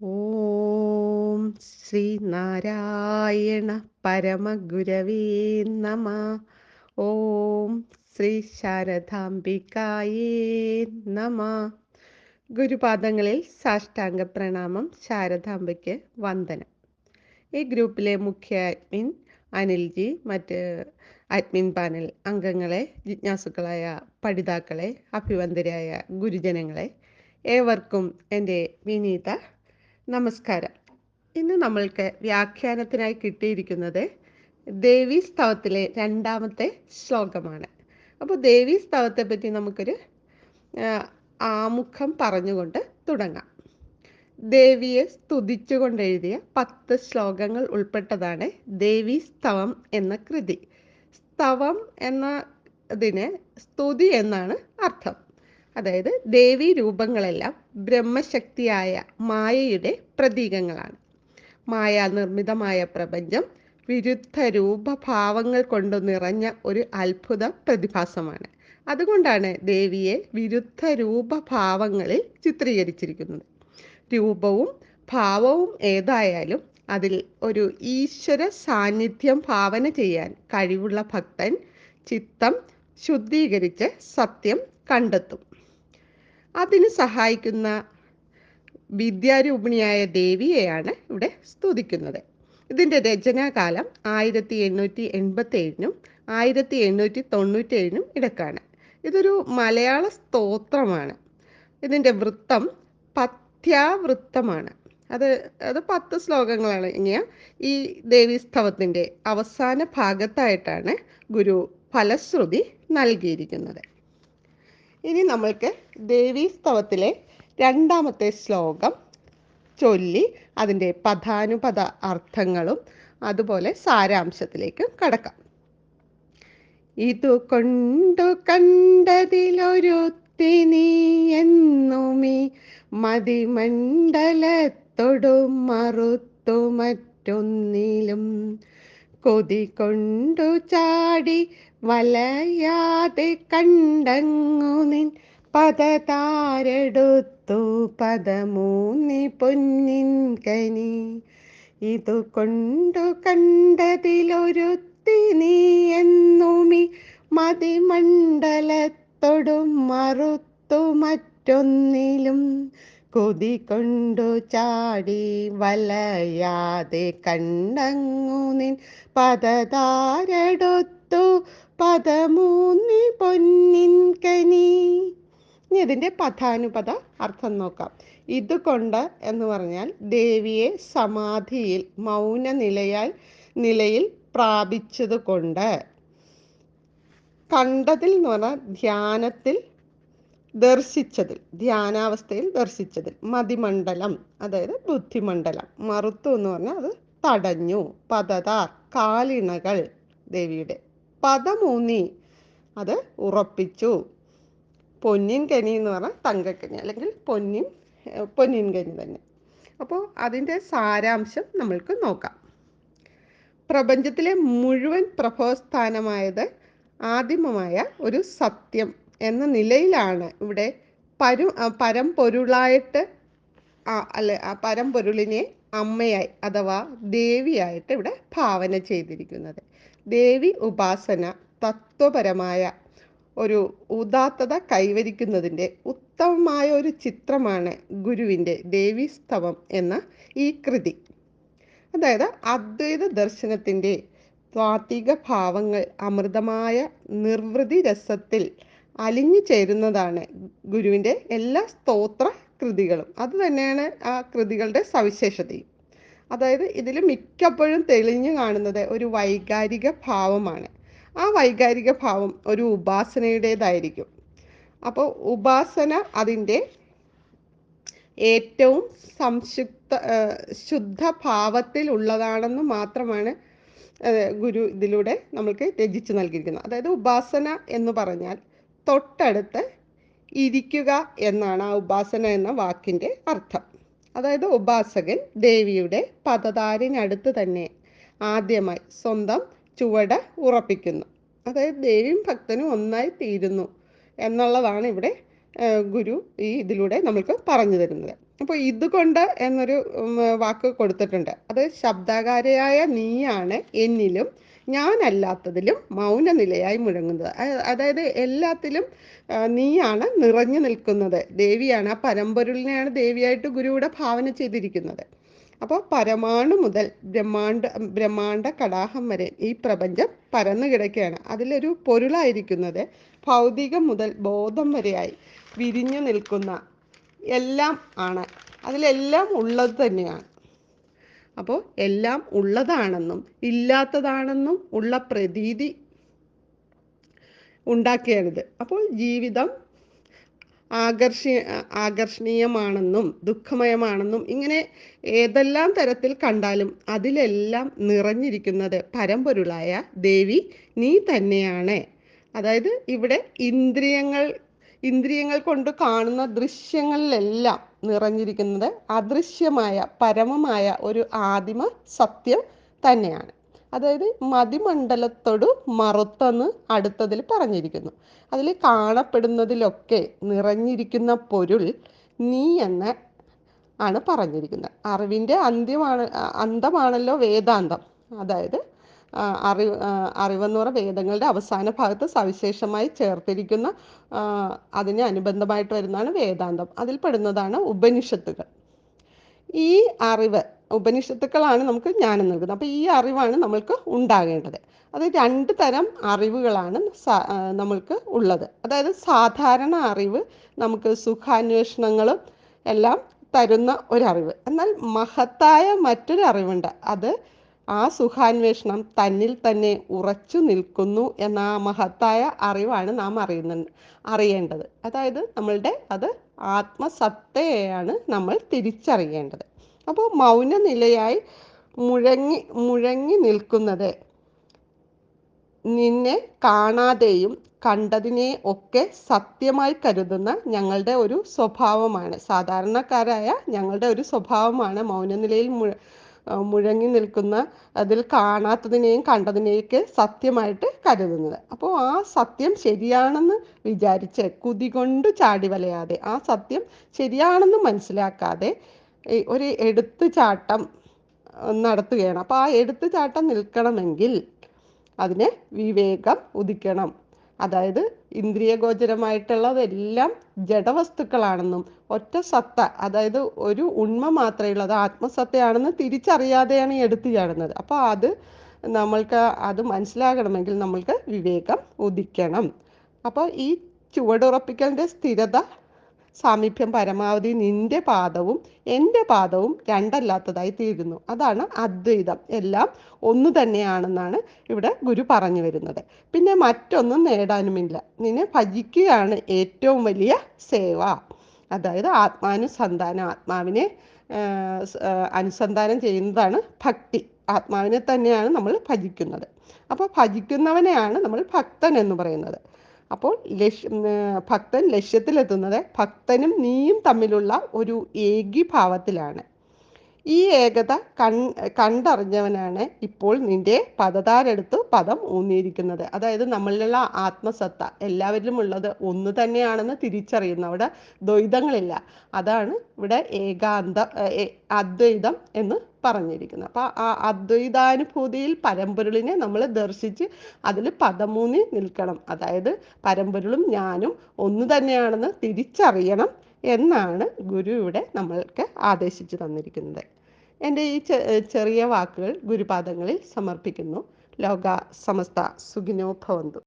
ഓം ശ്രീ നാരായണ പരമഗുരവേ നമ. ഓം ശ്രീ ശാരദാംബികായേ നമ. ഗുരുപാദങ്ങളിൽ സാഷ്ടാംഗ പ്രണാമം ശാരദാംബയ്ക്ക് വന്ദനം. ഈ ഗ്രൂപ്പിലെ മുഖ്യ അഡ്മിൻ അനിൽജി മറ്റ് അഡ്മിൻ പാനൽ അംഗങ്ങളെ ജിജ്ഞാസുക്കളായ പഠിതാക്കളെ അഭിവന്ദരായ ഗുരുജനങ്ങളെ ഏവർക്കും എന്റെ വിനീത നമസ്കാരം. ഇന്ന് നമ്മൾക്ക് വ്യാഖ്യാനത്തിനായി കിട്ടിയിരിക്കുന്നത് ദേവി സ്തവത്തിലെ രണ്ടാമത്തെ ശ്ലോകമാണ്. അപ്പോൾ ദേവി സ്തവത്തെ പറ്റി നമുക്കൊരു ആമുഖം പറഞ്ഞുകൊണ്ട് തുടങ്ങാം. ദേവിയെ സ്തുതിച്ചുകൊണ്ട് എഴുതിയ പത്ത് ശ്ലോകങ്ങൾ ഉൾപ്പെട്ടതാണ് ദേവി സ്തവം എന്ന കൃതി. സ്തവം എന്ന ഇതിന് സ്തുതി എന്നാണ് അർത്ഥം. അതായത് ദേവീ രൂപങ്ങളെല്ലാം ബ്രഹ്മശക്തിയായ മായയുടെ പ്രതീകങ്ങളാണ്. മായാനിർമ്മിതമായ പ്രപഞ്ചം വിരുദ്ധ രൂപഭാവങ്ങൾ കൊണ്ട് നിറഞ്ഞ ഒരു അത്ഭുത പ്രതിഭാസമാണ്. അതുകൊണ്ടാണ് ദേവിയെ വിരുദ്ധ രൂപഭാവങ്ങളിൽ ചിത്രീകരിച്ചിരിക്കുന്നത്. രൂപവും ഭാവവും ഏതായാലും അതിൽ ഒരു ഈശ്വര സാന്നിധ്യം ഭാവന ചെയ്യാൻ കഴിവുള്ള ഭക്തൻ ചിത്തം ശുദ്ധീകരിച്ച് സത്യം കണ്ടെത്തും. അതിന് സഹായിക്കുന്ന വിദ്യാരൂപിണിയായ ദേവിയെയാണ് ഇവിടെ സ്തുതിക്കുന്നത്. ഇതിന്റെ രചനാകാലം ആയിരത്തി എണ്ണൂറ്റി എൺപത്തി ഏഴിനും ആയിരത്തി എണ്ണൂറ്റി തൊണ്ണൂറ്റി ഏഴിനും ഇടക്കാണ്. ഇതൊരു മലയാള സ്തോത്രമാണ്. ഇതിന്റെ വൃത്തം പഥ്യാവൃത്തമാണ്. അത് അത് പത്ത് ശ്ലോകങ്ങളാണ്. ഇങ്ങനെ ഈ ദേവീസ്തവത്തിന്റെ അവസാന ഭാഗത്തായിട്ടാണ് ഗുരു ഫലശ്രുതി നൽകിയിരിക്കുന്നത്. ഇനി നമ്മൾക്ക് ദേവീസ്തവത്തിലെ രണ്ടാമത്തെ ശ്ലോകം ചൊല്ലി അതിന്റെ പദാനുപദ അർത്ഥങ്ങളും അതുപോലെ സാരാംശത്തിലേക്ക് കടക്കാം. ഇതു കൊണ്ടു കണ്ടതിലൊരുത്തി നീ എന്നുമീ മതിമണ്ഡലത്തൊടും മറുത്തു മറ്റൊന്നിലും കൊതി കൊണ്ടു ചാടി വലയാതെ കണ്ടങ്ങു നിൻ പദതാരെടുത്തു പദമൂന്നി പൊന്നിൻ കനി. ഇതു കൊണ്ടു കണ്ടതിലൊരുത്തി നീ എന്നുമി മതിമണ്ഡലത്തൊടും മറുത്തു മറ്റൊന്നിലും. കൊതി കൊണ്ടു ചാടി വലയാതെ കണ്ടങ്ങു നിൻ പദതാരെടുത്തു പദമൂന്നി പൊന്നിൻ കനി. ഇനി ഇതിന്റെ പദാനുപദ അർത്ഥം നോക്കാം. ഇതുകൊണ്ട് എന്ന് പറഞ്ഞാൽ ദേവിയെ സമാധിയിൽ മൗന നിലയാൽ നിലയിൽ പ്രാപിച്ചത് കൊണ്ട് കണ്ടതിൽ എന്ന് പറഞ്ഞാൽ ധ്യാനത്തിൽ ദർശിച്ചതിൽ ധ്യാനാവസ്ഥയിൽ ദർശിച്ചതിൽ. മതിമണ്ഡലം അതായത് ബുദ്ധിമണ്ഡലം. മറുത്തു എന്ന് പറഞ്ഞാൽ അത് തടഞ്ഞു. പദതാർ കാലിണകൾ ദേവിയുടെ. പദമൂന്നി അത് ഉറപ്പിച്ചു. പൊന്നിൻ കനി എന്ന് പറഞ്ഞാൽ തങ്കക്കനി അല്ലെങ്കിൽ പൊന്നിൻ പൊന്നിൻ കനി തന്നെ. അപ്പോൾ അതിന്റെ സാരാംശം നമ്മൾക്ക് നോക്കാം. പ്രപഞ്ചത്തിലെ മുഴുവൻ പ്രഭവസ്ഥാനമായത് ആദിമമായ ഒരു സത്യം. എന്ന നിലയിലാണ് ഇവിടെ പരു പരമ്പൊരുളായിട്ട് അല്ലെ ആ പരമ്പൊരുളിനെ അമ്മയായി അഥവാ ദേവിയായിട്ട് ഇവിടെ ഭാവന ചെയ്തിരിക്കുന്നത്. ദേവി ഉപാസന തത്വപരമായ ഒരു ഉദാത്തത കൈവരിക്കുന്നതിന്റെ ഉത്തമമായ ഒരു ചിത്രമാണ് ഗുരുവിന്റെ ദേവീസ്തവം എന്ന ഈ കൃതി. അതായത് അദ്വൈത ദർശനത്തിന്റെ ത്വാത്വിക ഭാവങ്ങൾ അമൃതമായ നിർവൃതി രസത്തിൽ അലിഞ്ഞു ചേരുന്നതാണ് ഗുരുവിന്റെ എല്ലാ സ്തോത്ര കൃതികളും. അത് തന്നെയാണ് ആ കൃതികളുടെ സവിശേഷതയും. അതായത് ഇതിൽ മിക്കപ്പോഴും തെളിഞ്ഞു കാണുന്നത് ഒരു വൈകാരിക ഭാവമാണ്. ആ വൈകാരിക ഭാവം ഒരു ഉപാസനയുടേതായിരിക്കും. അപ്പോൾ ഉപാസന അതിന്റെ ഏറ്റവും സംശുക്ത ശുദ്ധ ഭാവത്തിൽ ഉള്ളതാണെന്ന് മാത്രമാണ് ഗുരു ഇതിലൂടെ നമ്മൾക്ക് രചിച്ചു നൽകിയിരിക്കുന്നത്. അതായത് ഉപാസന എന്ന് പറഞ്ഞാൽ തൊട്ടടുത്ത് ഇരിക്കുക എന്നാണ് ആ ഉപാസന എന്ന വാക്കിന്റെ അർത്ഥം. അതായത് ഉപാസകൻ ദേവിയുടെ പദതാരിനടുത്ത് തന്നെ ആദ്യമായി സ്വന്തം ചുവട് ഉറപ്പിക്കുന്നു. അതായത് ദേവിയും ഭക്തനും ഒന്നായി തീരുന്നു എന്നുള്ളതാണ് ഇവിടെ ഗുരു ഈ ഇതിലൂടെ നമ്മൾക്ക് പറഞ്ഞു തരുന്നത്. അപ്പോൾ ഇതുകൊണ്ട് എന്നൊരു വാക്ക് കൊടുത്തിട്ടുണ്ട്. അത് ശബ്ദകാരിയായ നീയാണ് എന്നിലും ഞാനല്ലാത്തതിലും മൗനനിലയായി മുഴങ്ങുന്നത്. അതായത് എല്ലാത്തിലും നീയാണ് നിറഞ്ഞു നിൽക്കുന്നത്. ദേവിയാണ് ആ പരമ്പൊരുളിനെയാണ് ദേവിയായിട്ട് ഗുരുവിടെ ഭാവന ചെയ്തിരിക്കുന്നത്. അപ്പോൾ പരമാണു മുതൽ ബ്രഹ്മാണ്ട ബ്രഹ്മാണ്ട കടാഹം വരെ ഈ പ്രപഞ്ചം പരന്നു കിടക്കുകയാണ്. അതിലൊരു പൊരുളായിരിക്കുന്നത് ഭൗതികം മുതൽ ബോധം വരെയായി വിരിഞ്ഞു നിൽക്കുന്ന എല്ലാം ആണ്. അതിലെല്ലാം ഉള്ളത് തന്നെയാണ്. അപ്പോൾ എല്ലാം ഉള്ളതാണെന്നും ഇല്ലാത്തതാണെന്നും ഉള്ള പ്രതീതി ഉണ്ടാക്കിയാണിത് അപ്പോൾ ജീവിതം ആകർഷി ആകർഷണീയമാണെന്നും ദുഃഖമയമാണെന്നും ഇങ്ങനെ ഏതെല്ലാം തരത്തിൽ കണ്ടാലും അതിലെല്ലാം നിറഞ്ഞിരിക്കുന്നത് പരമ്പൊരുളായ ദേവി നീ തന്നെയാണ്. അതായത് ഇവിടെ ഇന്ദ്രിയങ്ങൾ ഇന്ദ്രിയങ്ങൾ കൊണ്ട് കാണുന്ന ദൃശ്യങ്ങളിലെല്ലാം നിറഞ്ഞിരിക്കുന്നത് അദൃശ്യമായ പരമമായ ഒരു ആദിമ സത്യം തന്നെയാണ്. അതായത് മതിമണ്ഡലത്തോട് മറുത്തെന്ന് അടുത്തതിൽ പറഞ്ഞിരിക്കുന്നു. അതിൽ കാണപ്പെടുന്നതിലൊക്കെ നിറഞ്ഞിരിക്കുന്ന പൊരുൾ നീ എന്ന ആണ് പറഞ്ഞിരിക്കുന്നത്. അറിവിന്റെ അന്ത്യമാണ് അന്തമാണല്ലോ വേദാന്തം. അതായത് അറിവ് അറിവെന്ന് പറഞ്ഞ വേദങ്ങളുടെ അവസാന ഭാഗത്ത് സവിശേഷമായി ചേർത്തിരിക്കുന്ന അതിന് അനുബന്ധമായിട്ട് വരുന്നതാണ് വേദാന്തം. അതിൽ പെടുന്നതാണ് ഉപനിഷത്തുകൾ. ഈ അറിവ് ഉപനിഷത്തുക്കളാണ് നമുക്ക് ജ്ഞാനം നൽകുന്നത്. അപ്പോൾ ഈ അറിവാണ് നമ്മൾക്ക് ഉണ്ടാകേണ്ടത്. അത് രണ്ട് തരം അറിവുകളാണ് നമ്മൾക്ക് ഉള്ളത്. അതായത് സാധാരണ അറിവ് നമുക്ക് സുഖാന്വേഷണങ്ങളും എല്ലാം തരുന്ന ഒരറിവ്. എന്നാൽ മഹത്തായ മറ്റൊരു അറിവുണ്ട് അത് ആ സുഖാന്വേഷണം തന്നിൽ തന്നെ ഉറച്ചു നിൽക്കുന്നു എന്ന ആ മഹത്തായ അറിവാണ് നാം അറിയുന്ന അറിയേണ്ടത്. അതായത് നമ്മളുടെ അത് ആത്മസത്തയെയാണ് നമ്മൾ തിരിച്ചറിയേണ്ടത്. അപ്പോൾ മൗനനിലയായി മുഴങ്ങി മുഴങ്ങി നിൽക്കുന്നത് നിന്നെ കാണാതെയും കണ്ടതിനെ ഒക്കെ സത്യമായി കരുതുന്ന ഞങ്ങളുടെ ഒരു സ്വഭാവമാണ്. സാധാരണക്കാരായ ഞങ്ങളുടെ ഒരു സ്വഭാവമാണ് മൗനനിലയിൽ മുഴ മുഴങ്ങി നിൽക്കുന്ന അതിൽ കാണാത്തതിനെയും കണ്ടതിനെയൊക്കെ സത്യമായിട്ട് കരുതുന്നത്. അപ്പോൾ ആ സത്യം ശരിയാണെന്ന് വിചാരിച്ച് കുതി കൊണ്ട് ചാടി വലയാതെ ആ സത്യം ശരിയാണെന്ന് മനസ്സിലാക്കാതെ ഒരു എടുത്തു ചാട്ടം നടത്തുകയാണ്. അപ്പോൾ ആ എടുത്തു ചാട്ടം നിൽക്കണമെങ്കിൽ അതിനെ വിവേകം ഉദിക്കണം. അതായത് ഇന്ദ്രിയഗോചരമായിട്ടുള്ളതെല്ലാം ജഡവസ്തുക്കളാണെന്നും ഒറ്റ സത്ത അതായത് ഒരു ഉണ്മ മാത്രമേ ഉള്ളൂ അത് ആത്മസത്തയാണെന്ന് തിരിച്ചറിയാതെയാണ് ഈ എടുത്തു ചാടുന്നത്. അപ്പോൾ അത് നമ്മൾക്ക് അത് മനസ്സിലാകണമെങ്കിൽ നമ്മൾക്ക് വിവേകം ഉദിക്കണം. അപ്പോൾ ഈ ചുവടുറപ്പിക്കലിന്റെ സ്ഥിരത സാമീപ്യം പരമാവധി നിന്റെ പാദവും എന്റെ പാദവും രണ്ടല്ലാത്തതായി തീരുന്നു. അതാണ് അദ്വൈതം. എല്ലാം ഒന്നു തന്നെയാണെന്നാണ് ഇവിടെ ഗുരു പറഞ്ഞു വരുന്നത്. പിന്നെ മറ്റൊന്നും നേടാനുമില്ല. നിന്നെ ഭജിക്കുകയാണ് ഏറ്റവും വലിയ സേവ. അതായത് ആത്മാനുസന്ധാനം ആത്മാവിനെ അനുസന്ധാനം ചെയ്യുന്നതാണ് ഭക്തി. ആത്മാവിനെ തന്നെയാണ് നമ്മൾ ഭജിക്കുന്നത്. അപ്പോൾ ഭജിക്കുന്നവനെയാണ് നമ്മൾ ഭക്തൻ എന്ന് പറയുന്നത്. അപ്പോൾ ലക്ഷ്യ ഉം, ഭക്തൻ ലക്ഷ്യത്തിലെത്തുന്നത് ഭക്തനും നീയും തമ്മിലുള്ള ഒരു ഏകീഭാവത്തിലാണ്. ഈ ഏകത കൺ കണ്ടറിഞ്ഞവനാണ് ഇപ്പോൾ നിന്റെ പദതാരെടുത്ത് പദം ഊന്നിയിരിക്കുന്നത്. അതായത് നമ്മളിലുള്ള ആത്മസത്ത എല്ലാവരിലും ഉള്ളത് ഒന്ന് തന്നെയാണെന്ന് തിരിച്ചറിയുന്നു. അവിടെ ദ്വൈതങ്ങളില്ല. അതാണ് ഇവിടെ ഏകാന്ത അദ്വൈതം എന്ന് പറഞ്ഞിരിക്കുന്നത്. അപ്പൊ ആ അദ്വൈതാനുഭൂതിയിൽ പരമ്പൊരുളിനെ നമ്മൾ ദർശിച്ച് അതിൽ പദമൂന്നി നിൽക്കണം. അതായത് പരമ്പൊരുളും ഞാനും ഒന്ന് തന്നെയാണെന്ന് തിരിച്ചറിയണം എന്നാണ് ഗുരു ഇവിടെ നമ്മൾക്ക് ആദേശിച്ചു തന്നിരിക്കുന്നത്. എന്റെ ഈ ചെറിയ വാക്കുകൾ ഗുരുപാദങ്ങളിൽ സമർപ്പിക്കുന്നു. ലോക സമസ്ത സുഖിനോ ഭവന്തു.